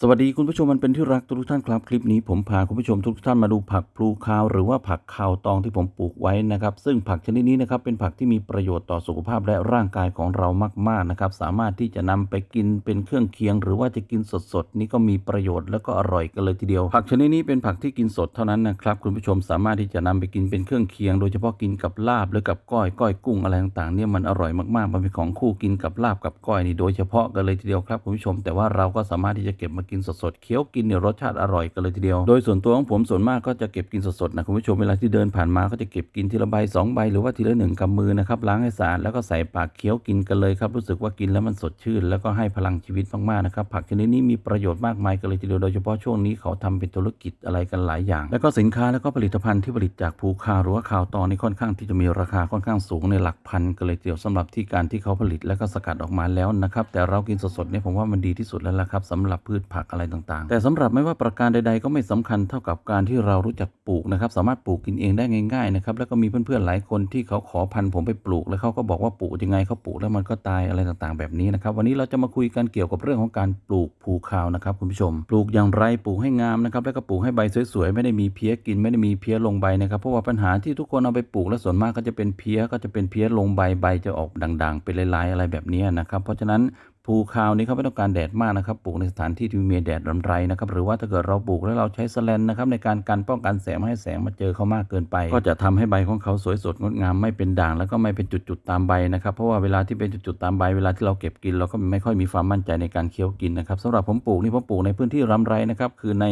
สวัสดีคุณผู้ชมมันเป็นที่รักทุกท่านครับคลิปนี้ผมพาคุณผู้ชมทุกท่านมาดูผักพลูคาว หรือว่าผักคาวตองที่ผมปลูกไว้นะครับ ซึ่งผักชนิดนี้นะครับเป็นผักที่มีประโยชน์ต่อสุขภาพและร่างกายของเรามากๆนะครับ สามารถที่จะนำไปกินเป็นเครื่องเคียง หรือว่าจะกินสดๆนี่ก็มีประโยชน์แล้วก็อร่อยกันเลยทีเดียว ผักชนิดนี้เป็นผักที่กินสดเท่านั้นนะครับคุณผู้ชมสามารถที่จะนำไปกินเป็นเครื่องเคียง โดยเฉพาะกินกับลาบหรือกับก้อยก้อยกุ้งอะไรต่างๆเนี่ยมันอร่อยมากๆมันเป็นของคู่กินกับลาบกับก้อยนี่โดยเฉพาะกันเลยทีเดียวครับคุณผู้ชมแต่ว่าเราก็สามารถที่จะเก็บมากินสดๆเคี้ยวกินเนี่ยรสชาติอร่อยกันเลยทีเดียว โดยส่วนตัวของผมส่วนมากก็จะเก็บกินสดๆนะคุณผู้ชมเวลาที่เดินผ่านมาก็จะเก็บกินทีละใบสองใบหรือว่าทีละหนึ่งกำมือนะครับล้างให้สะอาดแล้วก็ใส่ปากเคี้ยวกินกันเลยครับรู้สึกว่ากินแล้วมันสดชื่น แล้วก็ให้พลังชีวิตมากๆนะครับผักชนิดนี้มีประโยชน์มากมายกันเลยทีเดียวโดยเฉพาะช่วงนี้เขาทำเป็นธุรกิจอะไรกันหลายอย่าง แล้วก็สินค้าแล้วก็ผลิตภัณฑ์ที่ผลิตจากภูคาหรือว่าคาวตอนนี่ค่อนข้างที่จะมีราคาค่อนข้างสูงในหลักพันกันเลยทีเดียวสำหรับที่การที่เขาผลิตแล้วก็สกัดออกมาแล้วนะครับแต่เรากินสดๆเนี่ยผมว่ามันดีที่สุดแล้วละครับสำหรับพืชผกอะไรต่างๆ แต่สำหรับไม่ว่าประการใด ๆ ก็ไม่สำคัญเท่ากับการที่เรารู้จักปลูกนะครับ สามารถปลูกกินเองได้ง่ายๆนะครับแล้วก็มีเพื่อนๆหลายคนที่เขาขอพันธุ์ผมไปปลูก แล้วเขาก็บอกว่าปลูกยังไงเขาปลูกแล้วมันก็ตายอะไรต่างๆ แบบนี้นะครับ วันนี้เราจะมาคุยกันเกี่ยวกับเรื่องของการปลูกภูคาวนะครับคุณผู้ชม ปลูกอย่างไรปลูกให้งามนะครับแล้วก็ปลูกให้ใบสวยๆไม่ได้มีเพี้ยกินไม่ได้มีเพี้ยลงใบนะครับเพราะว่าปัญหาที่ทุกคนเอาไปปลูกแล้วส่วนมากก็จะเป็นเพี้ยก็จะเป็นเพี้ยลงใบใบจะออกด่างๆเป็นลายๆอะไรแบบนี้นะครับเพราะฉะนั้น ภูคาวนี้เขาไม่ต้องการแดดมากนะครับปลูกในสถานที่ที่มีแดดรำไรนะครับหรือว่าถ้าเกิดเราปลูกแล้วเราใช้สแลนนะครับในการกันป้องกันแสงไม่ให้แสงมาเจอเขามากเกินไป ก็จะทำให้ใบของเขาสวยสดงดงามไม่เป็นด่าง แล้วก็ไม่เป็นจุดๆตามใบนะครับเพราะว่าเวลาที่เป็นจุดๆตามใบเวลาที่เราเก็บกิน เราก็ไม่ค่อยมีความมั่นใจในการเคี้ยวกินนะครับสำหรับผมปลูกนี่ผมปลูกในพื้นที่รำไรนะครับคือใน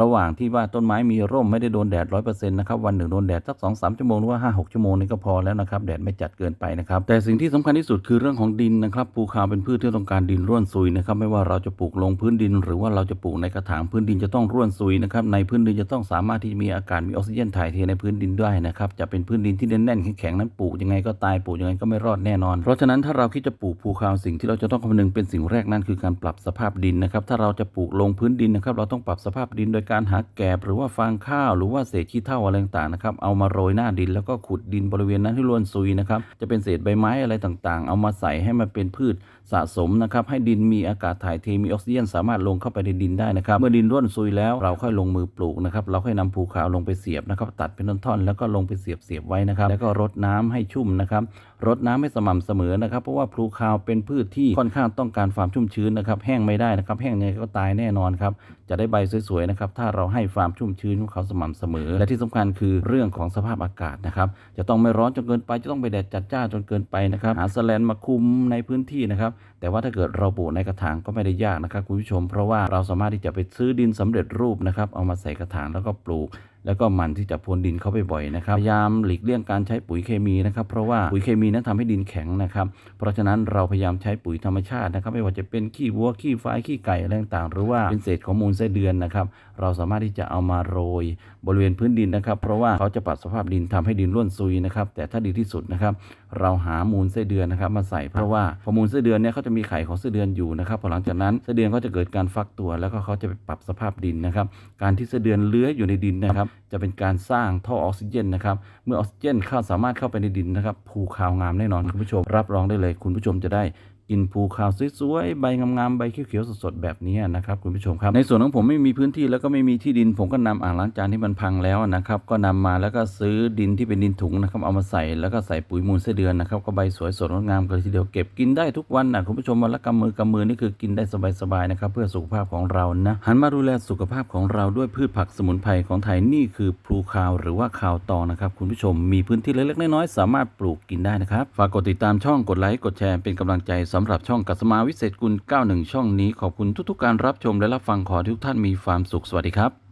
ระหว่างที่ว่าต้นไม้มีร่มไม่ได้โดนแดดร้อยเปอร์เซ็นต์นะครับวันหนึ่งโดนแดดสักสองสามชั่วโมงหรือว่าห้าหกชั่วโมงนี่ก็พอแล้วนะครับแดดไม่จัดเกินไปนะครับแต่สิ่งที่สำคัญที่สุดคือเรื่องของดินนะครับภูคาวเป็นพืชที่ต้องการดินร่วนซุยนะครับ ไม่ว่าเราจะปลูกลงพื้นดิน หรือว่าเราจะปลูกในกระถางพื้นดินจะต้องร่วนซุยนะครับในพื้นดินจะต้องสามารถที่มีอากาศมีออกซิเจนถ่ายเทในพื้นดินด้วยนะครับจะเป็นพื้นดินที่แน่นๆแข็งๆนั้นปลูกยังไงก็ตายปลูกยังไงก็ไม่รอดแน่นอน เพราะฉะนั้นถ้าเราคิดจะปลูกภูคาสิ่งที่เราจะต้องคำนึงเป็นสิ่งแรกนั่นคือการปรับสภาพดินนะครับถ้าเราจะปลูกลงพื้นดินนะครับเราต้องปรับสภาพดินโดยการหาแกบหรือว่าฟางข้าว หรือว่าเศษขี้เถ้าอะไรต่างๆนะครับเอามาโรยหน้าดินแล้วก็ขุดดินบริเวณนั้นให้ร่วนซุยนะครับจะเป็นเศษใบไม้อะไรต่างๆ เอามาใส่ให้มันเป็นพืชสะสมนะครับให้ดินมีอากาศถ่ายเทมีออกซิเจนสามารถลงเข้าไปในดินได้นะครับเมื่อดินร่วนซุยแล้วเราค่อยลงมือปลูกนะครับเราค่อยนำภูเขาลงไปเสียบนะครับตัดเป็นท่อนๆแล้วก็ลงไปเสียบเสียบไว้นะครับแล้วก็รดน้ำให้ชุ่มนะครับ รดน้ำให้สม่ำเสมอนะครับ เพราะว่าภูขาวเป็นพืชที่ค่อนข้างต้องการความชุ่มชื้นนะครับ แห้งไม่ได้นะครับ แห้งยังไงก็ตายแน่นอนครับ จะได้ใบสวยๆนะครับ ถ้าเราให้ความชุ่มชื้นของเขาสม่ำเสมอ และที่สำคัญคือเรื่องของสภาพอากาศนะครับ จะต้องไม่ร้อนจนเกินไป จะต้องไปแดดจัดจ้าจนเกินไปนะครับ หาสแลนมาคุมในพื้นที่นะครับ แต่ว่าถ้าเกิดเราปลูกในกระถางก็ไม่ได้ยากนะครับคุณผู้ชม เพราะว่าเราสามารถที่จะไปซื้อดินสำเร็จรูปนะครับ เอามาใส่กระถางแล้วก็ปลูก แล้วก็หมันที่จะพรวนดินเข้าไปบ่อยนะครับ พยายามหลีกเลี่ยงการใช้ปุ๋ยเคมีนะครับ เพราะว่าปุ๋ยเคมีนั้นทำให้ดินแข็งนะครับ เพราะฉะนั้นเราพยายามใช้ปุ๋ยธรรมชาตินะครับ ไม่ว่าจะเป็นขี้วัวขี้ควายขี้ไก่อะไรต่างๆ หรือว่าเป็นเศษของมูลไส้เดือนนะครับ เราสามารถที่จะเอามาโรย บริเวณพื้นดินนะครับ เพราะว่าเขาจะปรับสภาพดินทำให้ดินร่วนซุยนะครับ แต่ถ้าดีที่สุดนะครับ เราหามูลไส้เดือนนะครับมาใส่เพราะว่าพอมูลไส้เดือนเนี่ยเขาจะมีไข่ของไส้เดือนอยู่นะครับพอหลังจากนั้นไส้เดือนก็จะเกิดการฟักตัว แล้วก็เขาจะไปปรับสภาพดินนะครับ การที่ไส้เดือนเลื้อยอยู่ในดินนะครับ จะเป็นการสร้างท่อออกซิเจนนะครับ เมื่อออกซิเจนเข้าสามารถเข้าไปในดินนะครับภูคาวงามแน่นอนคุณผู้ชมรับรองได้เลย คุณผู้ชมจะได้กินภูคาวสวยๆใบงามๆใบเขียวๆสดๆแบบนี้นะครับคุณผู้ชมครับในส่วนของผมไม่มีพื้นที่แล้วก็ไม่มีที่ดิน ผมก็นำอ่างล้างจานที่มันพังแล้วนะครับก็นำมาแล้วก็ซื้อดินที่เป็นดินถุงนะครับเอามาใส่แล้วก็ใส่ปุ๋ยมูลไส้เดือนนะครับก็ใบสวยสดงดงามกันเลยทีเดียวเก็บกินได้ทุกวันนะคุณผู้ชมวันละกำมือกำมือนี่คือกินได้สบายๆนะครับเพื่อสุขภาพของเรานะหันมาดูแลสุขภาพของเราด้วยพืชผักสมุนไพรของไทยนี่คือพลูคาวหรือว่าคาวตองนะครับคุณผู้ชมมีพื้นที่เล็กๆน้อยๆสามารถปลูกกินได้นะครับฝากกดติดตามช่องกดไลค์กดแชร์เป็นกำลังใจสำหรับช่องกัสมาวิเศษกุล 91 ช่องนี้ขอบคุณทุกๆการรับชมและรับฟังขอทุกท่านมีความสุขสวัสดีครับ